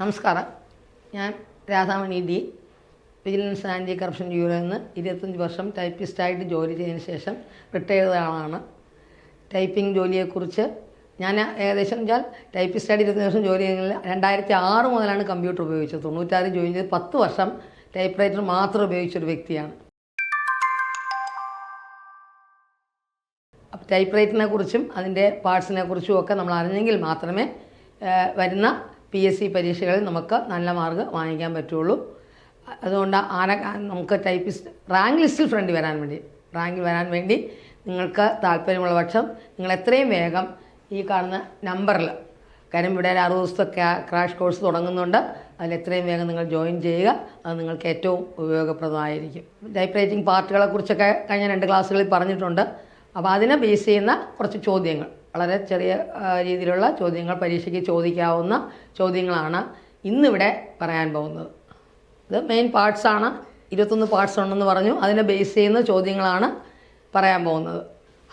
നമസ്കാരം. ഞാൻ Radhamani D. Vigilance anti corruption ബ്യൂറോയിൽ നിന്ന് ഇരുപത്തഞ്ച് വർഷം ടൈപ്പിസ്റ്റായിട്ട് ജോലി ചെയ്തതിന് ശേഷം റിട്ടയർ ചെയ്ത ആളാണ്. ടൈപ്പിംഗ് ജോലിയെക്കുറിച്ച് ഞാൻ ഏകദേശം വെച്ചാൽ ടൈപ്പിസ്റ്റായിട്ട് ഇരുപത്തഞ്ച് വർഷം ജോലി ചെയ്യുന്നതിൽ രണ്ടായിരത്തി ആറ് മുതലാണ് കമ്പ്യൂട്ടർ ഉപയോഗിച്ചത്. തൊണ്ണൂറ്റാറ് ജോയിൻ ചെയ്ത് പത്ത് വർഷം ടൈപ്പ് റൈറ്റർ മാത്രം ഉപയോഗിച്ചൊരു വ്യക്തിയാണ്. ടൈപ്പ് റൈറ്ററിനെ കുറിച്ചും അതിന്റെ പാർട്സിനെ കുറിച്ചും ഒക്കെ നമ്മൾ അറിഞ്ഞെങ്കിൽ മാത്രമേ വരുന്ന പി എസ് സി പരീക്ഷകളിൽ നമുക്ക് നല്ല മാർക്ക് വാങ്ങിക്കാൻ പറ്റുള്ളൂ. അതുകൊണ്ട് ആന നമുക്ക് ടൈപ്പിസ്റ്റ് റാങ്ക് ലിസ്റ്റിൽ ഫ്രണ്ട് വരാൻ വേണ്ടി റാങ്കിൽ വരാൻ വേണ്ടി നിങ്ങൾക്ക് താല്പര്യമുള്ള പക്ഷം നിങ്ങൾ എത്രയും വേഗം ഈ കാണുന്ന നമ്പറിൽ കാര്യം ഇവിടെ ഒരു അറുപത് ദിവസത്തെ ക്രാഷ് കോഴ്സ് തുടങ്ങുന്നുണ്ട്. അതിൽ എത്രയും വേഗം നിങ്ങൾ ജോയിൻ ചെയ്യുക. അത് നിങ്ങൾക്ക് ഏറ്റവും ഉപയോഗപ്രദമായിരിക്കും. ടൈപ്പ് റൈറ്റിംഗ് പാർട്ടുകളെ കുറിച്ചൊക്കെ കഴിഞ്ഞ രണ്ട് ക്ലാസ്സുകളിൽ പറഞ്ഞിട്ടുണ്ട്. അപ്പോൾ അതിനെ ബേസ് ചെയ്യുന്ന കുറച്ച് ചോദ്യങ്ങൾ. വളരെ ചെറിയ രീതിയിലുള്ള ചോദ്യങ്ങൾ പരീക്ഷയ്ക്ക് ചോദിക്കാവുന്ന ചോദ്യങ്ങളാണ് ഇന്നിവിടെ പറയാൻ പോകുന്നത്. ഇത് മെയിൻ പാർട്സാണ് ഇരുപത്തൊന്ന് പാർട്സ് ഉണ്ടെന്ന് പറഞ്ഞു. അതിനെ ബേസ് ചെയ്യുന്ന ചോദ്യങ്ങളാണ് പറയാൻ പോകുന്നത്.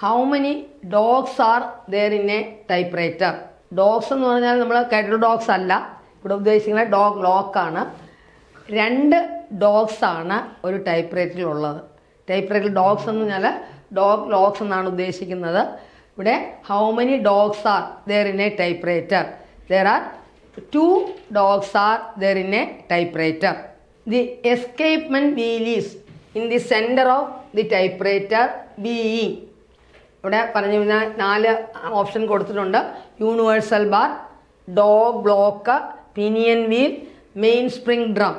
How many dogs are there in a typewriter dogs എന്ന് പറഞ്ഞാൽ നമ്മൾ കാറ്റൽ ഡോഗ്സ് അല്ല. ഇവിടെ ഉദ്ദേശിക്കുന്ന ഡോഗ് ലോക്കാണ് രണ്ട് ഡോഗ്സ് ആണ് ഒരു ടൈപ്പ് റൈറ്ററിൽ ഉള്ളത്. ടൈപ്പ് റൈറ്റർ ഡോഗ്സ് എന്ന് പറഞ്ഞാൽ ഡോഗ് ലോക്സ് എന്നാണ് ഉദ്ദേശിക്കുന്നത്. ഇവിടെ how many dogs are there in a typewriter there are two dogs are there in a typewriter the escapement wheel is in the center of the typewriter being ഇവിടെ പറഞ്ഞു കഴിഞ്ഞാൽ നാല് option കൊടുത്തിട്ടുണ്ട്. Universal bar dog block pinion wheel mainspring drum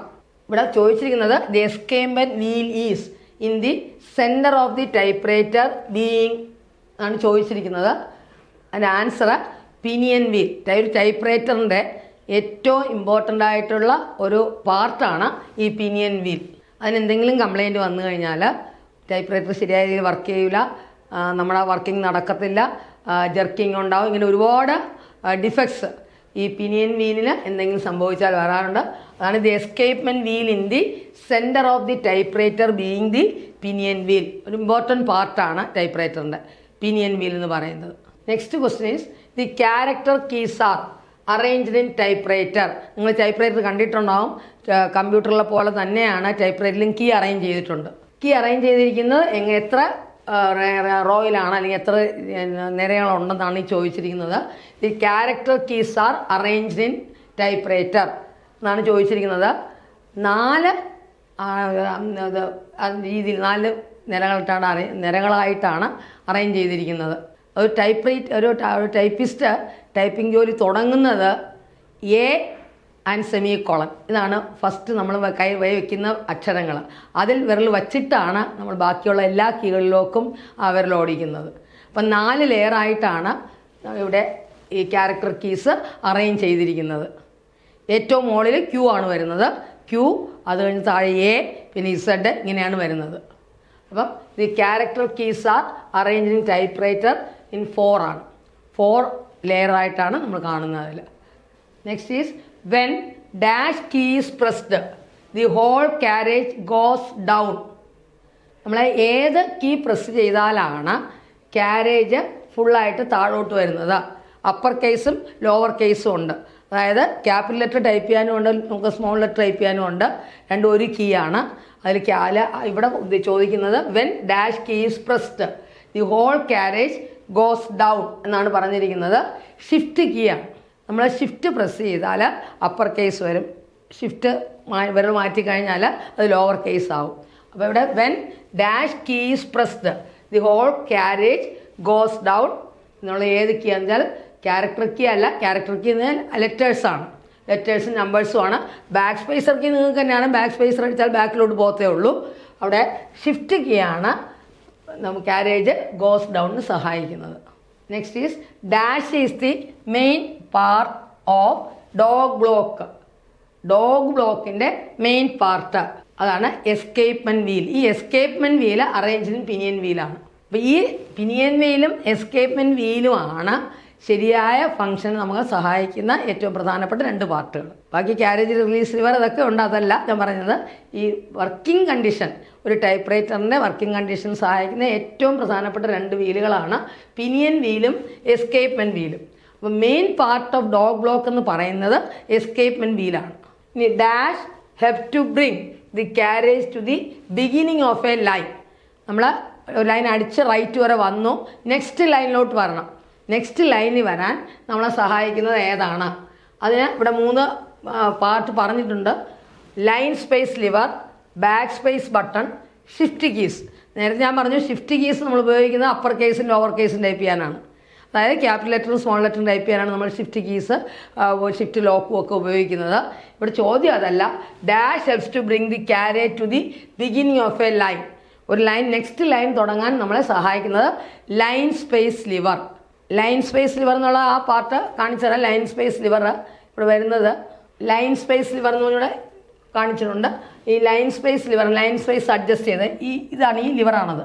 ഇവിടെ ചോദിച്ചിരിക്കുന്നത് the escapement wheel is in the center of the typewriter being ആണ് ചോദിച്ചിരിക്കുന്നത്. അതിന്റെ ആൻസർ പിനിയൻ വീൽ ഒരു ടൈപ്പ് റൈറ്ററിന്റെ ഏറ്റവും ഇമ്പോർട്ടന്റ് ആയിട്ടുള്ള ഒരു പാർട്ടാണ് ഈ പിനിയൻ വീൽ. അതിനെന്തെങ്കിലും കംപ്ലൈന്റ് വന്നു കഴിഞ്ഞാൽ ടൈപ്പ് റൈറ്റർ ശരിയായ രീതിയിൽ വർക്ക് ചെയ്യില്ല നമ്മുടെ വർക്കിംഗ് നടക്കത്തില്ല ജർക്കിംഗ് ഉണ്ടാവും ഇങ്ങനെ ഒരുപാട് ഡിഫക്ട്സ് ഈ പിനിയൻ വീലിന് എന്തെങ്കിലും സംഭവിച്ചാൽ വരാറുണ്ട്. അതാണ് the escapement wheel in the center of the typewriter being the pinion wheel. ഒരു ഇമ്പോർട്ടന്റ് പാർട്ടാണ് ടൈപ്പ് റൈറ്ററിന്റെ പിനിയൻ വീൽ എന്ന് പറയുന്നത്. Next question is the character keys are arranged in typewriter നിങ്ങൾ ടൈപ്പ് റൈറ്റർ കണ്ടിട്ടുണ്ടാവും കമ്പ്യൂട്ടറിലെ പോലെ തന്നെയാണ് ടൈപ്പ് റൈറ്ററിലും കീ അറേഞ്ച് ചെയ്തിട്ടുണ്ട്. കീ അറേഞ്ച് ചെയ്തിരിക്കുന്നത് എങ്ങ എത്ര റോയിലാണ് അല്ലെങ്കിൽ എത്ര നിരകളുണ്ടെന്നാണ് ഈ ചോദിച്ചിരിക്കുന്നത്. The character keys are arranged in typewriter എന്നാണ് ചോദിച്ചിരിക്കുന്നത്. നാല് രീതിയിൽ നാല് നിരകളായിട്ടാണ് അറേ നിരകളായിട്ടാണ് അറേഞ്ച് ചെയ്തിരിക്കുന്നത്. ഒരു ടൈപ്പ് ഒരു ടൈപ്പിസ്റ്റ് ടൈപ്പിംഗ് ജോലി തുടങ്ങുന്നത് എ ആൻഡ് സെമി കോളൻ ഇതാണ് ഫസ്റ്റ് നമ്മൾ കൈ വൈ വയ്ക്കുന്ന അക്ഷരങ്ങൾ. അതിൽ വിരൽ വച്ചിട്ടാണ് നമ്മൾ ബാക്കിയുള്ള എല്ലാ കീകളിലേക്കും ആ വിരൽ ഓടിക്കുന്നത്. അപ്പം നാല് ലെയറായിട്ടാണ് ഇവിടെ ഈ ക്യാരക്ടർ കീസ് അറേഞ്ച് ചെയ്തിരിക്കുന്നത്. ഏറ്റവും മുകളിൽ ക്യൂ ആണ് വരുന്നത്. ക്യൂ അത് കഴിഞ്ഞ് താഴെ എ പിന്നെ ഇസഡ് ഇങ്ങനെയാണ് വരുന്നത്. അപ്പം the character keys are arrange in typewriter in four ആണ്. ഫോർ ലെയർ ആയിട്ടാണ് നമ്മൾ കാണുന്നത് അതിൽ next is when dash keys pressed the whole carriage goes down നമ്മൾ ഏത് കീ പ്രസ് ചെയ്താലാണ് ക്യാരേജ് ഫുള്ളായിട്ട് താഴോട്ട് വരുന്നത്. അപ്പർ കേസും ലോവർ കേസും ഉണ്ട്. അതായത് ക്യാപിറ്റൽ ലെറ്റർ ടൈപ്പ് ചെയ്യാനും ഉണ്ട് നമുക്ക് സ്മോൾ ലെറ്റർ ടൈപ്പ് ചെയ്യാനും ഉണ്ട്. രണ്ടും ഒരു കീ ആണ്. അതിൽ ക്യാല ഇവിടെ ചോദിക്കുന്നത് when dash keys pressed the whole carriage goes down എന്നാണ് പറഞ്ഞിരിക്കുന്നത്. ഷിഫ്റ്റ് കീയാണ് നമ്മൾ ഷിഫ്റ്റ് പ്രസ് ചെയ്താൽ അപ്പർ കേസ് വരും. ഷിഫ്റ്റ് വിരൽ മാറ്റി കഴിഞ്ഞാൽ അത് ലോവർ കേസ് ആവും. അപ്പോൾ ഇവിടെ when dash keys pressed the whole carriage goes down എന്നുള്ള ഏത് കീ വെച്ചാൽ ക്യാരക്ടർ കീ അല്ല ക്യാരക്ടർ കീ എന്ന് ലെറ്റേഴ്സാണ് ലെറ്റേഴ്സും നമ്പേഴ്സും ആണ്. ബാക്ക് സ്പേസർ കീ നിങ്ങൾക്ക് തന്നെയാണ്. ബാക്ക് സ്പേസർ അടിച്ചാൽ ബാക്കിലോട്ട് പോകത്തേ ഉള്ളൂ. അവിടെ ഷിഫ്റ്റ് കീയാണ് നമുക്ക് ക്യാരേജ് ഗോസ് ഡൗണിന് സഹായിക്കുന്നത്. Next is dash is the main part of dog block dog ബ്ലോക്കിന്റെ മെയിൻ പാർട്ട് അതാണ് എസ്കേപ്മെന്റ് വീൽ ഈ എസ്കേപ്മെന്റ് വീൽ അറേഞ്ച്ഡ് പിനിയൻ വീലാണ് അപ്പോൾ ഈ പിനിയൻ വീലും എസ്കേപ്മെന്റ് വീലുമാണ് ശരിയായ ഫംഗ്ഷന് നമുക്ക് സഹായിക്കുന്ന ഏറ്റവും പ്രധാനപ്പെട്ട രണ്ട് പാർട്ടുകൾ ബാക്കി ക്യാരേജ് റിലീസ് ലിവർ അതൊക്കെ ഉണ്ട് അതല്ല ഞാൻ പറഞ്ഞത് ഈ വർക്കിംഗ് കണ്ടീഷൻ ഒരു ടൈപ്പ് റൈറ്ററിന്റെ വർക്കിംഗ് കണ്ടീഷൻ സഹായിക്കുന്ന ഏറ്റവും പ്രധാനപ്പെട്ട രണ്ട് വീലുകളാണ് പിനിയൻ വീലും എസ്കേപ്മെന്റ് വീലും അപ്പോൾ main part of dog block എന്ന് പറയുന്നത് എസ്കേപ്മെന്റ് വീലാണ് ഇനി dash have to bring the carriage to the beginning of a line നമ്മൾ ലൈൻ അടിച്ച് റൈറ്റ് വരെ വന്നു. നെക്സ്റ്റ് ലൈനിലോട്ട് വരണം. നെക്സ്റ്റ് ലൈനിൽ വരാൻ നമ്മളെ സഹായിക്കുന്നത് ഏതാണ്? അതിന് ഇവിടെ മൂന്ന് പാർട്ട് പറഞ്ഞിട്ടുണ്ട്. Line space lever backspace button shift keys നേരത്തെ ഞാൻ പറഞ്ഞു ഷിഫ്റ്റ് കീസ് നമ്മൾ ഉപയോഗിക്കുന്നത് അപ്പർ കേസും ലോവർ കേസും ടൈപ്പ് ചെയ്യാനാണ്. അതായത് ക്യാപിറ്റൽ ലെറ്ററും സ്മോൾ ലെറ്ററും ടൈപ്പ് ചെയ്യാനാണ് നമ്മൾ ഷിഫ്റ്റ് കീസ് ഷിഫ്റ്റ് ലോക്കും ഒക്കെ ഉപയോഗിക്കുന്നത്. ഇവിടെ ചോദ്യം അതല്ല. Dash helps to bring the carry to the beginning of a line ഒരു ലൈൻ നെക്സ്റ്റ് ലൈൻ തുടങ്ങാൻ നമ്മളെ സഹായിക്കുന്നത് line space lever line space lever എന്നുള്ള ആ പാർട്ട് കാണിച്ചു തരാം ലൈൻ സ്പേസ് ലിവർ ഇവിടെ വരുന്നത്. ലൈൻ സ്പേസ് ലിവർ എന്ന് പറഞ്ഞൂടെ കാണിച്ചിട്ടുണ്ട്. ഈ line space lever line space adjust ചെയ്ത് ഈ ഇതാണ് ഈ ലിവറാണത്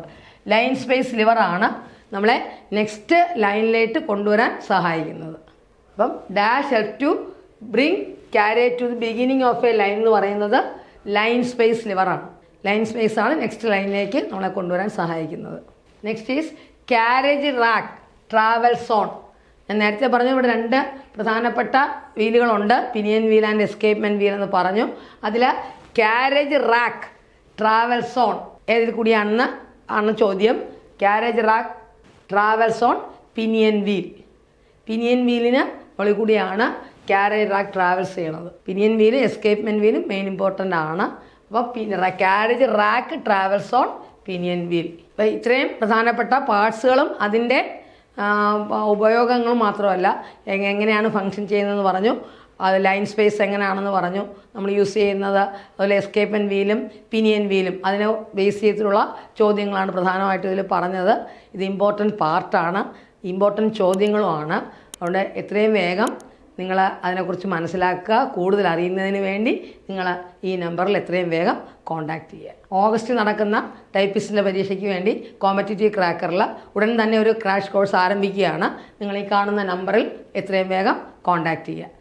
ലൈൻ സ്പേസ് ലിവറാണ് നമ്മളെ നെക്സ്റ്റ് ലൈനിലേക്ക് കൊണ്ടുവരാൻ സഹായിക്കുന്നത്. അപ്പം dash help to bring carry to the beginning of a line എന്ന് പറയുന്നത് ലൈൻ സ്പേസ് ലിവറാണ് ലൈൻ സ്പേസ് ആണ് നെക്സ്റ്റ് ലൈനിലേക്ക് നമ്മളെ കൊണ്ടുവരാൻ സഹായിക്കുന്നത്. Next is carriage rack travel zone ഞാൻ നേരത്തെ പറഞ്ഞു ഇവിടെ രണ്ട് പ്രധാനപ്പെട്ട വീലുകളുണ്ട്. Pinion wheel and escapement wheel എന്ന് പറഞ്ഞു. അതിൽ ക്യാരേജ് റാക്ക് ട്രാവൽ സോൺ ഏതിൽ കൂടിയാണെന്ന് ആണ് ചോദ്യം. Carriage rack travel zone pinion wheel pinion വീലിന് മുകളിൽ കൂടിയാണ് ക്യാരേജ് റാക്ക് ട്രാവൽസ് ചെയ്യണത്. പിനിയൻ വീൽ എസ്കേപ്മെന്റ് വീലും മെയിൻ ഇമ്പോർട്ടന്റ് ആണ്. അപ്പോൾ പിന്നെ carriage rack travels on pinion wheel അപ്പോൾ ഇത്രയും പ്രധാനപ്പെട്ട പാർട്സുകളും അതിന്റെ ആ, ഉപയോഗങ്ങളും മാത്രമല്ല എങ്ങനെയാണ് ഫങ്ഷൻ ചെയ്യുന്നതെന്ന് പറഞ്ഞു. അത് ലൈൻ സ്പേസ് എങ്ങനെയാണെന്ന് പറഞ്ഞു. നമ്മൾ യൂസ് ചെയ്യുന്നത് അതുപോലെ എസ്കേപ്പൻ വീലും പിനിയൻ വീലും അതിനെ ബേസ് ചെയ്തിട്ടുള്ള ചോദ്യങ്ങളാണ് പ്രധാനമായിട്ടും ഇതിൽ പറഞ്ഞത്. ഇത് ഇമ്പോർട്ടന്റ് പാർട്ടാണ് ഇമ്പോർട്ടന്റ് ചോദ്യങ്ങളുമാണ്. അതുകൊണ്ട് എത്രയും വേഗം നിങ്ങൾ അതിനെക്കുറിച്ച് മനസ്സിലാക്കുക കൂടുതൽ അറിയുന്നതിന് വേണ്ടി നിങ്ങൾ ഈ നമ്പറിൽ എത്രയും വേഗം കോൺടാക്റ്റ് ചെയ്യുക. ഓഗസ്റ്റ് നടക്കുന്ന ടൈപ്പിസ്റ്റിന്റെ പരീക്ഷയ്ക്ക് വേണ്ടി കോമ്പറ്റേറ്റീവ് ക്രാക്കറിൽ ഉടൻ തന്നെ ഒരു ക്രാഷ് കോഴ്സ് ആരംഭിക്കുകയാണ്. നിങ്ങൾ ഈ കാണുന്ന നമ്പറിൽ എത്രയും വേഗം കോൺടാക്റ്റ് ചെയ്യുക.